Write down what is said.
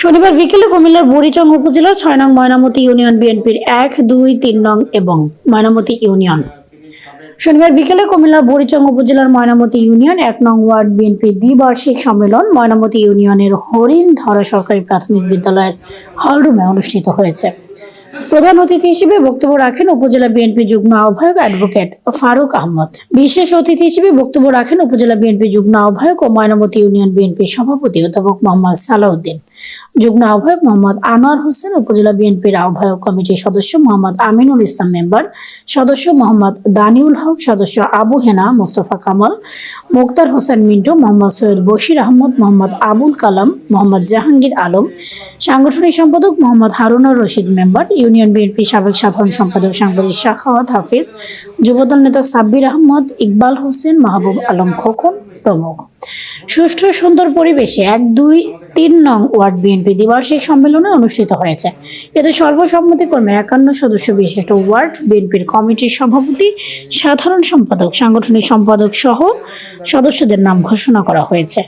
শনিবার বিকেলে কুমিল্লার বুড়িচং উপজেলার ছয় নং ময়নামতি ইউনিয়ন বিএনপির এক, দুই, তিন নং এবং ময়নামতি ইউনিয়ন। শনিবার বিকেলে কুমিল্লার বুড়িচং উপজেলার ময়নামতি ইউনিয়ন এক নং ওয়ার্ড বিএনপির দ্বিবার্ষিক সম্মেলন ময়নামতি ইউনিয়নের হরিণ ধরা সরকারি প্রাথমিক বিদ্যালয়ের হলরুমে অনুষ্ঠিত হয়েছে। প্রধান অতিথি হিসেবে বক্তব্য রাখেন উপজেলা বিএনপি যুগ্ম আহ্বায়ক অ্যাডভোকেট ফারুক আহমদ। বিশেষ অতিথি হিসেবে বক্তব্য রাখেন উপজেলা বিএনপি যুগ্ম আহ্বায়ক ও ময়নামতি ইউনিয়ন বিএনপির সভাপতি অধ্যাপক মোহাম্মদ সালাউদ্দিন। যুগ্ম আহ্বায়ক মোহাম্মদ আনোয়ার হোসেন, উপজেলা বিএনপির আহ্বায়ক কমিটির সদস্য মোহাম্মদ আমিনুল ইসলাম মেম্বার, সদস্য মোহাম্মদ দানিউল হক, সদস্য আবু হেনা, মোস্তফা কামাল, মুক্তার হোসেন মিন্টু, মোহাম্মদ সৈয়দ বশির আহমদ, মোহাম্মদ আবুল কালাম, মোহাম্মদ জাহাঙ্গীর আলম, সাংগঠনিক সম্পাদক Mohammad Harunur Rashid member, union BNP সাবেক সাধারণ সম্পাদক সাংবাদিক শাখাওয়াত হাফিজ, যুবদল নেতা সাব্বির আহমদ, ইকবাল হোসেন, মাহবুব আলম খোকন প্রমুখ। সুষ্ঠু সুন্দর পরিবেশে এক, দুই, তিন নং ওয়ার্ড বিএনপি দ্বিবার্ষিক সম্মেলনে অনুষ্ঠিত হয়েছে। এতে সর্বসম্মতিক্রমে একান্ন সদস্য বিশিষ্ট ওয়ার্ড বিএনপির কমিটির সভাপতি, সাধারণ সম্পাদক, সাংগঠনিক সম্পাদক সহ সদস্যদের নাম ঘোষণা করা হয়েছে।